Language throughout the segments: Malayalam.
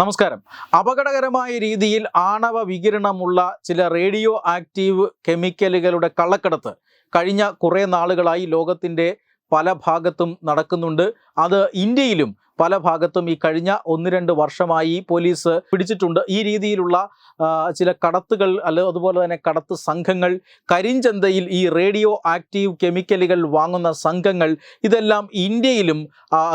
നമസ്കാരം. അപകടകരമായ രീതിയിൽ ആണവ വികിരണമുള്ള ചില റേഡിയോ ആക്റ്റീവ് കെമിക്കലുകളുടെ കള്ളക്കടത്ത് കഴിഞ്ഞ കുറേ നാളുകളായി ലോകത്തിന്റെ പല ഭാഗത്തും നടക്കുന്നുണ്ട്. അത് ഇന്ത്യയിലും പല ഭാഗത്തും ഈ കഴിഞ്ഞ ഒന്ന് രണ്ട് വർഷമായി പോലീസ് പിടിച്ചിട്ടുണ്ട്. ഈ രീതിയിലുള്ള ചില കടത്തുകൾ അല്ല അതുപോലെ തന്നെ കടത്ത് സംഘങ്ങൾ കരിഞ്ചന്തയിൽ ഈ റേഡിയോ ആക്റ്റീവ് കെമിക്കലുകൾ വാങ്ങുന്ന സംഘങ്ങൾ ഇതെല്ലാം ഇന്ത്യയിലും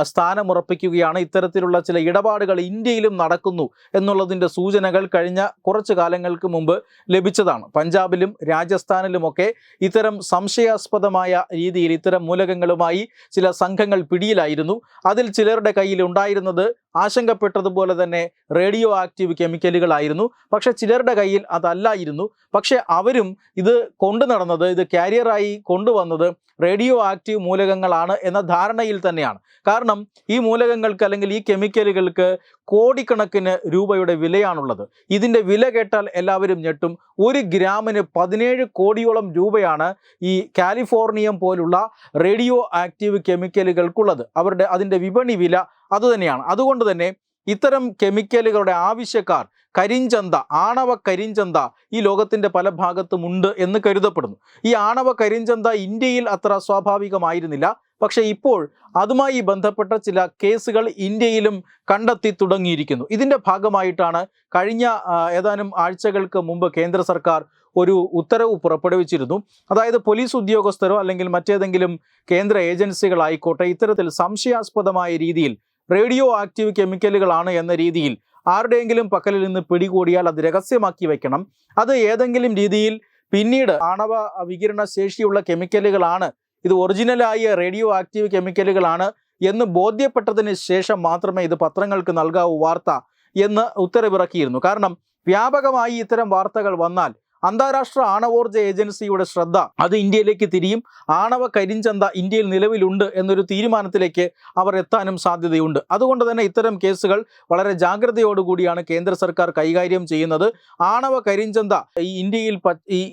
സ്ഥാനമുറപ്പിക്കുകയാണ്. ഇത്തരത്തിലുള്ള ചില ഇടപാടുകൾ ഇന്ത്യയിലും നടക്കുന്നു എന്നുള്ളതിന്റെ സൂചനകൾ കഴിഞ്ഞ കുറച്ച് കാലങ്ങൾക്ക് മുമ്പ് ലഭിച്ചതാണ്. പഞ്ചാബിലും രാജസ്ഥാനിലുമൊക്കെ ഇത്തരം സംശയാസ്പദമായ രീതിയിൽ ഇത്തരം മൂലകങ്ങളുമായി ചില സംഘങ്ങൾ പിടിയിലായിരുന്നു. അതിൽ ചിലരുടെ കയ്യിൽ ഉണ്ടായിരുന്നത് ആശങ്കപ്പെട്ടതുപോലെ തന്നെ റേഡിയോ ആക്റ്റീവ് കെമിക്കലുകളായിരുന്നു. പക്ഷെ ചിലരുടെ കയ്യിൽ അതല്ലായിരുന്നു. പക്ഷെ അവരും ഇത് കൊണ്ടു നടന്നത് ഇത് കാരിയറായി കൊണ്ടുവന്നത് റേഡിയോ ആക്റ്റീവ് മൂലകങ്ങളാണ് എന്ന ധാരണയിൽ തന്നെയാണ്. കാരണം ഈ മൂലകങ്ങൾക്ക് അല്ലെങ്കിൽ ഈ കെമിക്കലുകൾക്ക് കോടിക്കണക്കിന് രൂപയുടെ വിലയാണുള്ളത്. ഇതിന്റെ വില കേട്ടാൽ എല്ലാവരും ഞെട്ടും. ഒരു ഗ്രാമിന് പതിനേഴ് കോടിയോളം രൂപയാണ് ഈ കാലിഫോർണിയം പോലുള്ള റേഡിയോ ആക്റ്റീവ് കെമിക്കലുകൾക്കുള്ളത്. അവരുടെ അതിന്റെ വിപണി വില അതുതന്നെയാണ്. അതുകൊണ്ട് തന്നെ ഇത്തരം കെമിക്കലുകളുടെ ആവശ്യക്കാർ കരിഞ്ചന്ത ആണവ കരിഞ്ചന്ത ഈ ലോകത്തിന്റെ പല ഭാഗത്തുമുണ്ട് എന്ന് കരുതപ്പെടുന്നു. ഈ ആണവ കരിഞ്ചന്ത ഇന്ത്യയിൽ അത്ര സ്വാഭാവികമായിരുന്നില്ല. പക്ഷേ ഇപ്പോൾ അതുമായി ബന്ധപ്പെട്ട ചില കേസുകൾ ഇന്ത്യയിലും കണ്ടെത്തി തുടങ്ങിയിരിക്കുന്നു. ഇതിന്റെ ഭാഗമായിട്ടാണ് കഴിഞ്ഞ ഏതാനും ആഴ്ചകൾക്ക് മുമ്പ് കേന്ദ്ര സർക്കാർ ഒരു ഉത്തരവ് പുറപ്പെടുവിച്ചിരുന്നു. അതായത് പോലീസ് ഉദ്യോഗസ്ഥരോ അല്ലെങ്കിൽ മറ്റേതെങ്കിലും കേന്ദ്ര ഏജൻസികളായിക്കോട്ടെ ഇത്തരത്തിൽ സംശയാസ്പദമായ രീതിയിൽ റേഡിയോ ആക്റ്റീവ് കെമിക്കലുകളാണ് എന്ന രീതിയിൽ ആരുടെയെങ്കിലും പക്കലിൽ നിന്ന് പിടികൂടിയാൽ അത് രഹസ്യമാക്കി വെക്കണം അത് ഏതെങ്കിലും രീതിയിൽ പിന്നീട് ആണവ വികിരണ ശേഷിയുള്ള കെമിക്കലുകളാണ്. ഇത് ഒറിജിനലായ റേഡിയോ ആക്റ്റീവ് കെമിക്കലുകളാണ് എന്ന് ബോധ്യപ്പെട്ടതിന് ശേഷം മാത്രമേ ഇത് പത്രങ്ങൾക്ക് നൽകാവൂ വാർത്ത എന്ന് ഉത്തരവിറക്കിയിരുന്നു. കാരണം വ്യാപകമായി ഇത്തരം വാർത്തകൾ വന്നാൽ അന്താരാഷ്ട്ര ആണവോർജ ഏജൻസിയുടെ ശ്രദ്ധ അത് ഇന്ത്യയിലേക്ക് തിരിയും. ആണവ കരിഞ്ചന്ത ഇന്ത്യയിൽ നിലവിലുണ്ട് എന്നൊരു തീരുമാനത്തിലേക്ക് അവർ എത്താനും സാധ്യതയുണ്ട്. അതുകൊണ്ട് തന്നെ ഇത്തരം കേസുകൾ വളരെ ജാഗ്രതയോടുകൂടിയാണ് കേന്ദ്ര സർക്കാർ കൈകാര്യം ചെയ്യുന്നത്. ആണവ കരിഞ്ചന്ത ഈ ഇന്ത്യയിൽ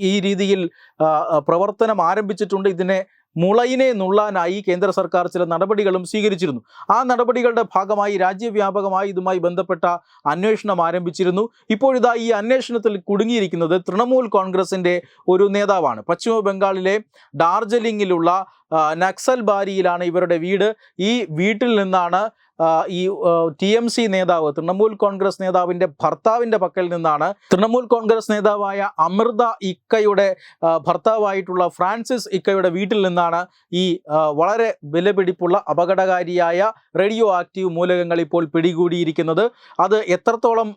ഈ രീതിയിൽ പ്രവർത്തനം ആരംഭിച്ചിട്ടുണ്ട്. ഇതിനെ മുളയിനെ നുള്ളാനായി കേന്ദ്ര സർക്കാർ ചില നടപടികളും സ്വീകരിച്ചിരുന്നു. ആ നടപടികളുടെ ഭാഗമായി രാജ്യവ്യാപകമായി ഇതുമായി ബന്ധപ്പെട്ട അന്വേഷണം ആരംഭിച്ചിരുന്നു. ഇപ്പോഴിതാ ഈ അന്വേഷണത്തിൽ കുടുങ്ങിയിരിക്കുന്നത് തൃണമൂൽ കോൺഗ്രസിന്റെ ഒരു നേതാവാണ്. പശ്ചിമ ബംഗാളിലെ ഡാർജിലിംഗിലുള്ള നക്സൽ ബാരിയിലാണ് ഇവരുടെ വീട്. ഈ വീട്ടിൽ നിന്നാണ് ഈ ടി എം സി നേതാവ് തൃണമൂൽ കോൺഗ്രസ് നേതാവിന്റെ ഭർത്താവിന്റെ പക്കൽ നിന്നാണ് തൃണമൂൽ കോൺഗ്രസ് നേതാവായ അമൃത ഇക്കയുടെ ഭർത്താവായിട്ടുള്ള ഫ്രാൻസിസ് ഇക്കയുടെ വീട്ടിൽ നിന്നാണ് ഈ വളരെ വിലപിടിപ്പുള്ള അപകടകാരിയായ റേഡിയോ ആക്റ്റീവ് മൂലകങ്ങൾ ഇപ്പോൾ പിടികൂടിയിരിക്കുന്നത്. അത് എത്രത്തോളം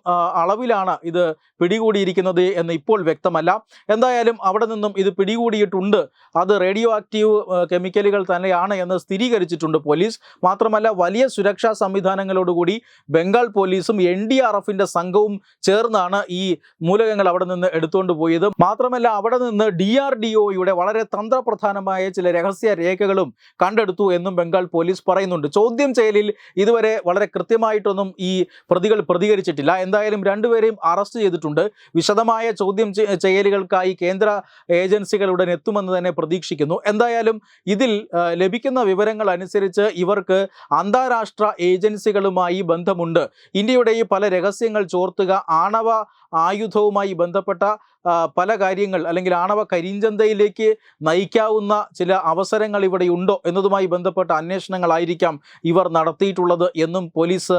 അളവിലാണ് ഇത് പിടികൂടിയിരിക്കുന്നത് എന്ന് ഇപ്പോൾ വ്യക്തമല്ല. എന്തായാലും അവിടെ നിന്നും ഇത് പിടികൂടിയിട്ടുണ്ട്. അത് റേഡിയോ ആക്റ്റീവ് ആ, കെമിക്കലുകൾ തന്നെയാണ് എന്ന് സ്ഥിരീകരിച്ചിട്ടുണ്ട് പോലീസ്. മാത്രമല്ല വലിയ സുരക്ഷാ സംവിധാനങ്ങളോടുകൂടി ബംഗാൾ പോലീസും എൻ ഡി ആർ എഫിന്റെ സംഘവും ചേർന്നാണ് ഈ മൂലകങ്ങൾ അവിടെ നിന്ന് എടുത്തുകൊണ്ട് പോയത്. മാത്രമല്ല അവിടെ നിന്ന് ഡി ആർ ഡി ഒയുടെ വളരെ തന്ത്രപ്രധാനമായ ചില രഹസ്യ രേഖകളും കണ്ടെടുത്തു എന്നും ബംഗാൾ പോലീസ് പറയുന്നുണ്ട്. ചോദ്യം ചെയ്യലിൽ ഇതുവരെ വളരെ കൃത്യമായിട്ടൊന്നും ഈ പ്രതികൾ പ്രതികരിച്ചിട്ടില്ല. എന്തായാലും രണ്ടുപേരെയും അറസ്റ്റ് ചെയ്തിട്ടുണ്ട്. വിശദമായ ചോദ്യം ചെയ്യലുകൾക്കായി കേന്ദ്ര ഏജൻസികൾ ഉടൻ എത്തുമെന്ന് തന്നെ പ്രതീക്ഷിക്കുന്നു. എന്തായാലും ഇതിൽ ലഭിക്കുന്ന വിവരങ്ങൾ അനുസരിച്ച് ഇവർക്ക് അന്താരാഷ്ട്ര ഏജൻസികളുമായി ബന്ധമുണ്ട്. ഇന്ത്യയുടെ ഈ പല രഹസ്യങ്ങൾ ചോർത്തുക ആണവ ആയുധവുമായി ബന്ധപ്പെട്ട പല കാര്യങ്ങൾ അല്ലെങ്കിൽ ആണവ കരിഞ്ചന്തയിലേക്ക് നയിക്കാവുന്ന ചില അവസരങ്ങൾ ഇവിടെ ഉണ്ടോ എന്നതുമായി ബന്ധപ്പെട്ട അന്വേഷണങ്ങളായിരിക്കാം ഇവർ നടത്തിയിട്ടുള്ളത് എന്നും പോലീസ്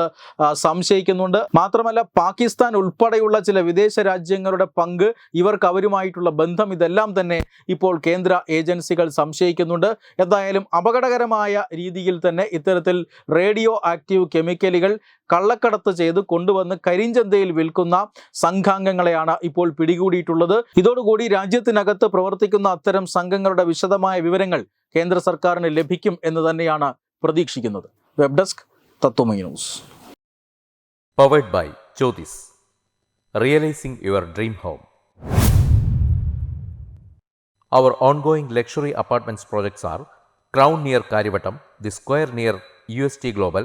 സംശയിക്കുന്നുണ്ട്. മാത്രമല്ല പാകിസ്ഥാൻ ഉൾപ്പെടെയുള്ള ചില വിദേശ രാജ്യങ്ങളുടെ പങ്ക് ഇവർക്ക് അവരുമായിട്ടുള്ള ബന്ധം ഇതെല്ലാം തന്നെ ഇപ്പോൾ കേന്ദ്ര ഏജൻസികൾ സംശയിക്കുന്നുണ്ട്. എന്തായാലും അപകടകരമായ രീതിയിൽ തന്നെ ഇത്തരത്തിൽ റേഡിയോ ആക്റ്റീവ് കെമിക്കലുകൾ കള്ളക്കടത്ത് ചെയ്ത് കൊണ്ടുവന്ന് കരിഞ്ചന്തയിൽ വിൽക്കുന്ന സംഘാംഗങ്ങളെയാണ് ഇപ്പോൾ പിടികൂടിയിട്ടുള്ളത് ഇതോടുകൂടി രാജ്യത്തിനകത്ത് പ്രവർത്തിക്കുന്ന അത്തരം സംഘങ്ങളുടെ വിശദമായ വിവരങ്ങൾ കേന്ദ്ര സർക്കാരിന് ലഭിക്കും എന്ന് തന്നെയാണ് പ്രതീക്ഷിക്കുന്നത് web desk Tatwamayi news Powered by Jyotis. Realizing your dream home. Our ongoing luxury apartments projects are Crown near square The Square near UST Global,